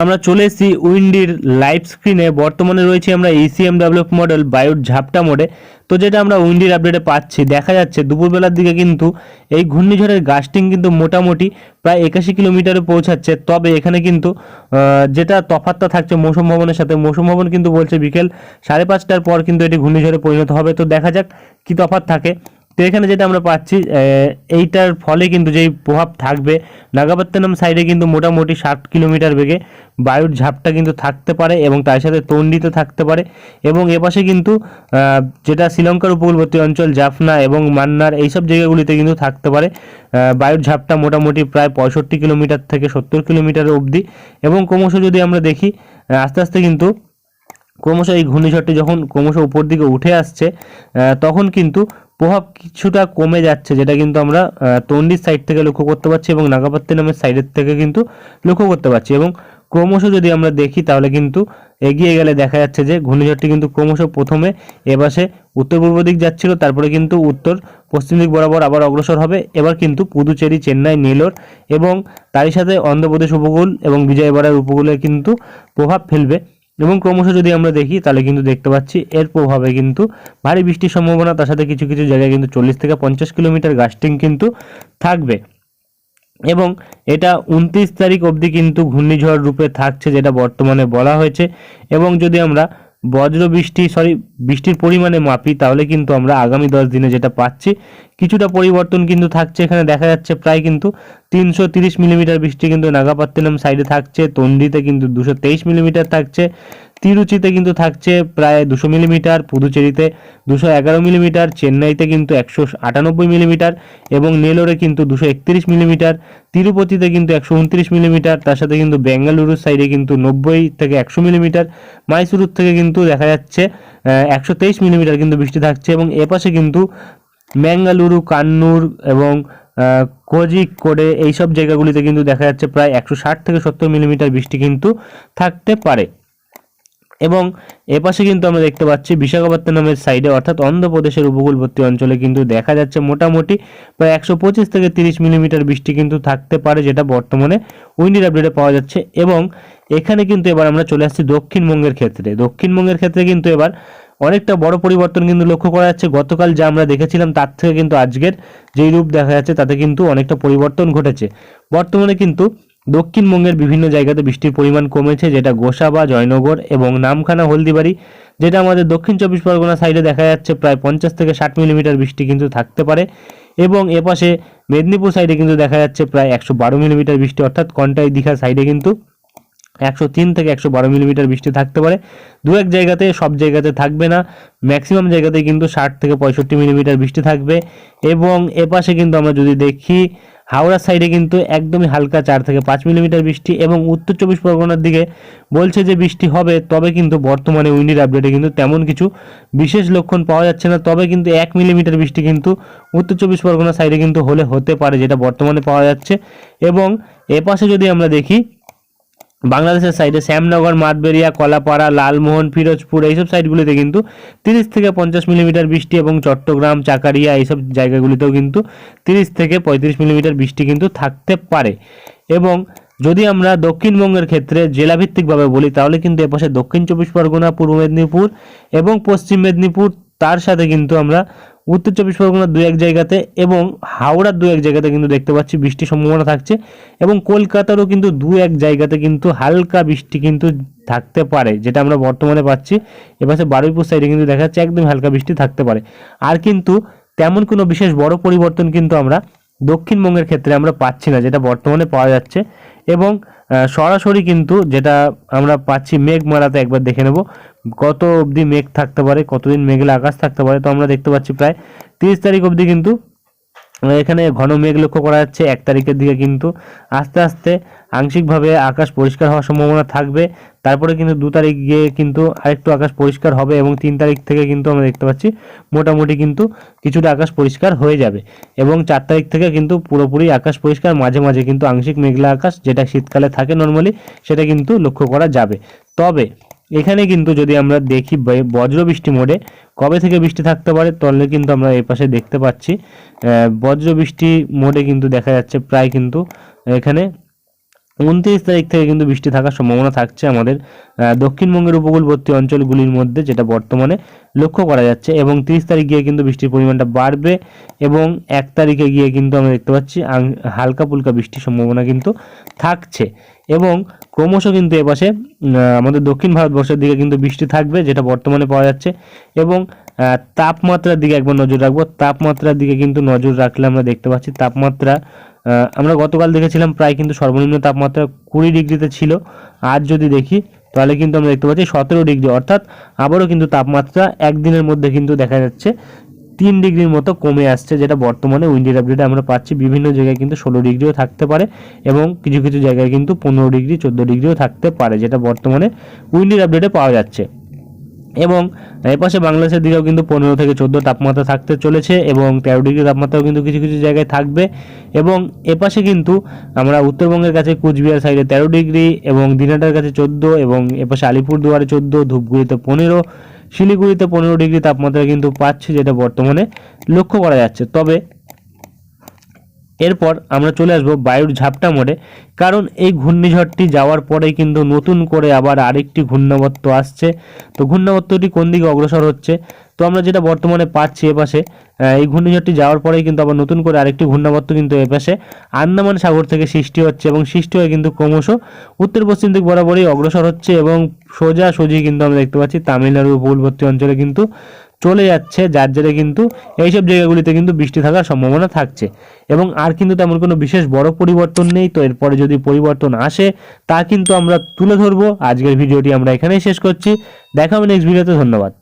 আমরা চলে এসেছি উইন্ডির লাইভ স্ক্রিনে। বর্তমানে রয়েছে আমরা ইসিএম ডেভেলপ মডেল বায়ুর ঝাপটা মোডে। তো যেটা আমরা উইন্ডির আপডেটে পাচ্ছি, দেখা যাচ্ছে দুপুরবেলার দিকে কিন্তু এই ঘূর্ণিঝড়ের গাস্টিং কিন্তু মোটামুটি প্রায় একাশি কিলোমিটারে পৌঁছাচ্ছে। তবে এখানে কিন্তু যেটা তফাতটা থাকছে মৌসুম ভবনের সাথে, মৌসুম ভবন কিন্তু বলছে বিকেল সাড়ে পাঁচটার পর কিন্তু এটি ঘূর্ণিঝড়ে পরিণত হবে। তো দেখা যাক কী তফাৎ থাকে। তো এখানে যেটা আমরা পাচ্ছি এইটার ফলে কিন্তু যেই প্রভাব থাকবে, নাগাপত্তনম সাইডে কিন্তু মোটামুটি ষাট কিলোমিটার বেগে বায়ুর ঝাপটা কিন্তু থাকতে পারে এবং তার সাথে তন্ডিতে থাকতে পারে এবং এপাশে কিন্তু যেটা শ্রীলঙ্কার উপকূলবর্তী অঞ্চল, জাফনা এবং মান্নার এইসব জায়গাগুলিতে কিন্তু থাকতে পারে বায়ুর ঝাপটা মোটামুটি প্রায় পঁয়ষট্টি কিলোমিটার থেকে সত্তর কিলোমিটার অবধি এবং ক্রমশ যদি আমরা দেখি আস্তে আস্তে কিন্তু ক্রমশ এই ঘূর্ণিঝড়টি যখন ক্রমশ উপর দিকে উঠে আসছে তখন কিন্তু প্রভাব কিছুটা কমে যাচ্ছে, যেটা কিন্তু আমরা তন্ডির সাইড থেকে লক্ষ্য করতে পারছি এবং নাগাপত্তিনামের সাইডের থেকে কিন্তু লক্ষ্য করতে পারছি এবং ক্রমশ যদি আমরা দেখি তাহলে কিন্তু এগিয়ে গেলে দেখা যাচ্ছে যে ঘূর্ণিঝড়টি কিন্তু ক্রমশ প্রথমে এবাসে উত্তর পূর্ব দিক যাচ্ছিল, তারপরে কিন্তু উত্তর পশ্চিম দিক বরাবর আবার অগ্রসর হবে, এবার কিন্তু পুদুচেরি, চেন্নাই, নেলোর এবং তারই সাথে অন্ধ্রপ্রদেশ উপকূল এবং বিজয়বাড়ার উপকূলে কিন্তু প্রভাব ফেলবে। এবং ক্রমশ যদি আমরা দেখি, তাহলে কিন্তু দেখতে পাচ্ছি এর প্রভাবে কিন্তু ভারী বৃষ্টির সম্ভাবনা, তার সাথে কিছু কিছু জায়গায় কিন্তু চল্লিশ থেকে পঞ্চাশ কিলোমিটার গাস্টিং কিন্তু থাকবে। এবং এটা উনত্রিশ তারিখ অবধি কিন্তু ঘূর্ণিঝড় রূপে থাকছে, যেটা বর্তমানে বলা হয়েছে। এবং যদি আমরা বজ্র বৃষ্টি সরি বৃষ্টির পরিমাণে মাপি, তাহলে কিন্তু আমরা আগামী দশ দিনে যেটা পাচ্ছি, কিছুটা পরিবর্তন কিন্তু থাকছে, এখানে দেখা যাচ্ছে প্রায় কিন্তু তিনশো তিরিশ মিলিমিটার বৃষ্টি কিন্তু নাগাপত্তিনম সাইডে থাকছে তন্ডিতে কিন্তু দুশো তেইশ মিলিমিটার থাকছে। তিরুচিতে কিন্তু থাকছে প্রায় দুশো মিলিমিটার পুদুচেরিতে দুশো এগারো মিলিমিটার চেন্নাইতে কিন্তু একশো আটানব্বই মিলিমিটার এবং নেলোরে কিন্তু দুশো একত্রিশ মিলিমিটার তিরুপতিতে কিন্তু একশো উনত্রিশ মিলিমিটার তার সাথে কিন্তু বেঙ্গালুরুর সাইডে কিন্তু নব্বই থেকে একশো মিলিমিটার মাইসুরুর থেকে কিন্তু দেখা যাচ্ছে একশো তেইশ মিলিমিটার কিন্তু বৃষ্টি থাকছে এবং এপাশে কিন্তু ম্যাঙ্গালুরু কান্নুর এবং আহ, কোজিকোডে এইসব জায়গাগুলিতে কিন্তু দেখা যাচ্ছে প্রায় একশো ষাট থেকে সত্তর মিলিমিটার বৃষ্টি কিন্তু থাকতে পারে। এবং এপাশে কিন্তু আমরা দেখতে পাচ্ছি বিশাখাপত্তনমের সাইডে অর্থাৎ অন্ধ্রপ্রদেশের উপকূলবর্তী অঞ্চলে কিন্তু দেখা যাচ্ছে মোটামুটি প্রায় একশো পঁচিশ থেকে তিরিশ মিলিমিটার বৃষ্টি কিন্তু থাকতে পারে, যেটা বর্তমানে উইন্ডির আপডেটে পাওয়া যাচ্ছে। এবং এখানে কিন্তু এবার আমরা চলে আসছি দক্ষিণবঙ্গের ক্ষেত্রে। দক্ষিণবঙ্গের ক্ষেত্রে কিন্তু এবার অনেকটা বড় পরিবর্তন কিন্তু লক্ষ্য করা যাচ্ছে। গতকাল যা আমরা দেখেছিলাম, তার থেকে কিন্তু আজকের যেই রূপ দেখা যাচ্ছে, তাতে কিন্তু অনেকটা পরিবর্তন ঘটেছে। বর্তমানে কিন্তু দক্ষিণবঙ্গের বিভিন্ন জায়গাতে বৃষ্টির পরিমাণ কমেছে, যেটা গোসাবা, জয়নগর এবং নামখানা, হলদিবাড়ি, যেটা আমাদের দক্ষিণ চব্বিশ পরগনা সাইডে দেখা যাচ্ছে প্রায় পঞ্চাশ থেকে ষাট মিলিমিটার বৃষ্টি কিন্তু থাকতে পারে এবং এপাশে মেদিনীপুর সাইডে কিন্তু দেখা যাচ্ছে প্রায় একশো বারো মিলিমিটার বৃষ্টি, অর্থাৎ কন্টাই দীঘা সাইডে কিন্তু একশো তিন থেকে একশো বারো মিলিমিটার বৃষ্টি থাকতে পারে। দু এক জায়গাতে, সব জায়গাতে থাকবে না, ম্যাক্সিমাম জায়গাতে কিন্তু ষাট থেকে পঁয়ষট্টি মিলিমিটার বৃষ্টি থাকবে এবং এপাশে কিন্তু আমরা যদি দেখি হাওড়ার সাইডে কিন্তু একদমই হালকা চার থেকে পাঁচ মিলিমিটার বৃষ্টি এবং উত্তর চব্বিশ পরগনার দিকে বলছে যে বৃষ্টি হবে, তবে কিন্তু বর্তমানে উইন্ডির আপডেটে কিন্তু তেমন কিছু বিশেষ লক্ষণ পাওয়া যাচ্ছে না। তবে কিন্তু এক মিলিমিটার বৃষ্টি কিন্তু উত্তর চব্বিশ পরগনার সাইডে কিন্তু হলে হতে পারে, যেটা বর্তমানে পাওয়া যাচ্ছে। এবং এপাশে যদি আমরা দেখি বাংলাদেশের সাইডে শ্যামনগর মাঠবেরিয়া কলাপাড়া, লালমোহন, ফিরোজপুর এইসব সাইডগুলিতে কিন্তু তিরিশ থেকে পঞ্চাশ মিলিমিটার বৃষ্টি এবং চট্টগ্রাম, চাকারিয়া এইসব জায়গাগুলিতেও কিন্তু তিরিশ থেকে পঁয়ত্রিশ মিলিমিটার বৃষ্টি কিন্তু থাকতে পারে। এবং যদি আমরা দক্ষিণবঙ্গের ক্ষেত্রে জেলাভিত্তিকভাবে বলি, তাহলে কিন্তু এপাশে দক্ষিণ চব্বিশ পরগনা, পূর্ব মেদিনীপুর এবং পশ্চিম মেদিনীপুর, তার সাথে কিন্তু আমরা উত্তর চব্বিশ পরগনার দু এক জায়গাতে এবং হাওড়ার দু এক জায়গাতে কিন্তু দেখতে পাচ্ছি বৃষ্টির সম্ভাবনা থাকছে এবং কলকাতারও কিন্তু দু এক জায়গাতে কিন্তু হালকা বৃষ্টি কিন্তু থাকতে পারে, যেটা আমরা বর্তমানে পাচ্ছি। এপাশে বারুইপুর সাইডে কিন্তু দেখা যাচ্ছে একদম হালকা বৃষ্টি থাকতে পারে। আর কিন্তু তেমন কোনো বিশেষ বড় পরিবর্তন কিন্তু আমরা দক্ষিণবঙ্গের ক্ষেত্রে আমরা পাচ্ছি না, যেটা বর্তমানে পাওয়া যাচ্ছে। এবং সরাসরি কিন্তু যেটা আমরা পাচ্ছি মেঘ মারাতে একবার দেখে নেব। কত অবধি মেঘ থাকতে পারে, কতদিন মেঘলা আকাশ থাকতে পারে, তো আমরা দেখতে পাচ্ছি প্রায় তিরিশ তারিখ অবধি কিন্তু এখানে ঘন মেঘ লক্ষ্য করা যাচ্ছে। এক তারিখের দিকে কিন্তু আস্তে আস্তে আংশিকভাবে আকাশ পরিষ্কার হওয়ার সম্ভাবনা থাকবে। তারপরে কিন্তু দু তারিখ গিয়ে কিন্তু আরেকটু আকাশ পরিষ্কার হবে এবং তিন তারিখ থেকে কিন্তু আমরা দেখতে পাচ্ছি মোটামুটি কিন্তু কিছুটা আকাশ পরিষ্কার হয়ে যাবে এবং চার তারিখ থেকে কিন্তু পুরোপুরি আকাশ পরিষ্কার। মাঝে মাঝে কিন্তু আংশিক মেঘলা আকাশ যেটা শীতকালে থাকে নর্মালি সেটা কিন্তু লক্ষ্য করা যাবে। তবে এখানে কিন্তু যদি আমরা দেখি বজ্র বৃষ্টি মোডে, কবে থেকে বৃষ্টি থাকতে পারে তাহলে কিন্তু আমরা এই পাশে দেখতে পাচ্ছি। বজ্র বৃষ্টি মোডে কিন্তু দেখা যাচ্ছে প্রায় কিন্তু এখানে উনত্রিশ তারিখ থেকে কিন্তু বৃষ্টি থাকার সম্ভাবনা থাকছে আমাদের দক্ষিণবঙ্গের উপকূলবর্তী অঞ্চলগুলির মধ্যে, যেটা বর্তমানে লক্ষ্য করা যাচ্ছে। এবং তিরিশ তারিখ গিয়ে কিন্তু বৃষ্টির পরিমাণটা বাড়বে এবং এক তারিখে গিয়ে কিন্তু আমরা দেখতে পাচ্ছি হালকা ফুলকা বৃষ্টির সম্ভাবনা কিন্তু থাকছে। এবং ক্রমশ কিন্তু এপাশে আমাদের দক্ষিণ ভারতবর্ষের দিকে কিন্তু বৃষ্টি থাকবে, যেটা বর্তমানে পাওয়া যাচ্ছে। এবং তাপমাত্রার দিকে একবার নজর রাখব, তাপমাত্রার দিকে কিন্তু নজর রাখলে আমরা দেখতে পাচ্ছি তাপমাত্রা আমরা গতকাল দেখেছিলাম প্রায় কিন্তু সর্বনিম্ন তাপমাত্রা কুড়ি ডিগ্রিতে ছিল। আজ যদি দেখি, তাহলে কিন্তু আমরা দেখতে পাচ্ছি সতেরো ডিগ্রি। অর্থাৎ আবারও কিন্তু তাপমাত্রা একদিনের মধ্যে কিন্তু দেখা যাচ্ছে, তিন ডিগ্রির মতো কমে আসছে, যেটা বর্তমানে উইন্ডি আপডেটে আমরা পাচ্ছি। বিভিন্ন জায়গায় কিন্তু ষোলো ডিগ্রিও থাকতে পারে এবং কিছু কিছু জায়গায় কিন্তু পনেরো ডিগ্রি, চোদ্দ ডিগ্রিও থাকতে পারে, যেটা বর্তমানে উইন্ডির আপডেটে পাওয়া যাচ্ছে। এবং এপাশে বাংলাদেশের দিকেও কিন্তু পনেরো থেকে চোদ্দ তাপমাত্রা থাকতে চলেছে এবং তেরো ডিগ্রি তাপমাত্রাও কিন্তু কিছু কিছু জায়গায় থাকবে। এবং এপাশে কিন্তু আমরা উত্তরবঙ্গের কাছে কুচবিহার সাইডে তেরো ডিগ্রি এবং দিনাটার কাছে চোদ্দ এবং এপাশে আলিপুরদুয়ারে চোদ্দ, ধূপগুড়িতে পনেরো, শিলিগুড়িতে পনেরো ডিগ্রি তাপমাত্রা কিন্তু পাচ্ছি যেটা বর্তমানে লক্ষ্য করা যাচ্ছে। তবে এরপর আমরা চলে আসব বায়ুর ঝাপটা মোড়ে। কারণ এই ঘূর্ণিঝড়টি যাওয়ার পরেই কিন্তু নতুন করে আবার আরেকটি ঘূর্ণাবর্ত আসছে। তো ঘূর্ণাবর্তটি কোন দিকে অগ্রসর হচ্ছে? তো আমরা যেটা বর্তমানে পাচ্ছি এপাশে এই ঘূর্ণিঝড়টি যাওয়ার পরেই কিন্তু আবার নতুন করে আরেকটি ঘূর্ণাবর্ত কিন্তু এপাশে আন্দামান সাগর থেকে সৃষ্টি হচ্ছে এবং সৃষ্টি হয়ে কিন্তু ক্রমশ উত্তর পশ্চিম দিক বরাবরই অগ্রসর হচ্ছে এবং সোজা সোজি কিন্তু আমরা দেখতে পাচ্ছি তামিলনাড়ু উপকূলবর্তী অঞ্চলে কিন্তু। চলে যাচ্ছে, যার জেরে কিন্তু এইসব জায়গাগুলিতে কিন্তু বৃষ্টি থাকার সম্ভাবনা থাকছে। এবং আর কিন্তু তেমন কোনো বিশেষ বড় পরিবর্তন নেই। তো এরপরে যদি পরিবর্তন আসে, তা কিন্তু আমরা তুলে ধরবো। আজকের ভিডিওটি আমরা এখানেই শেষ করছি। দেখা হবে নেক্সট ভিডিওতে ধন্যবাদ।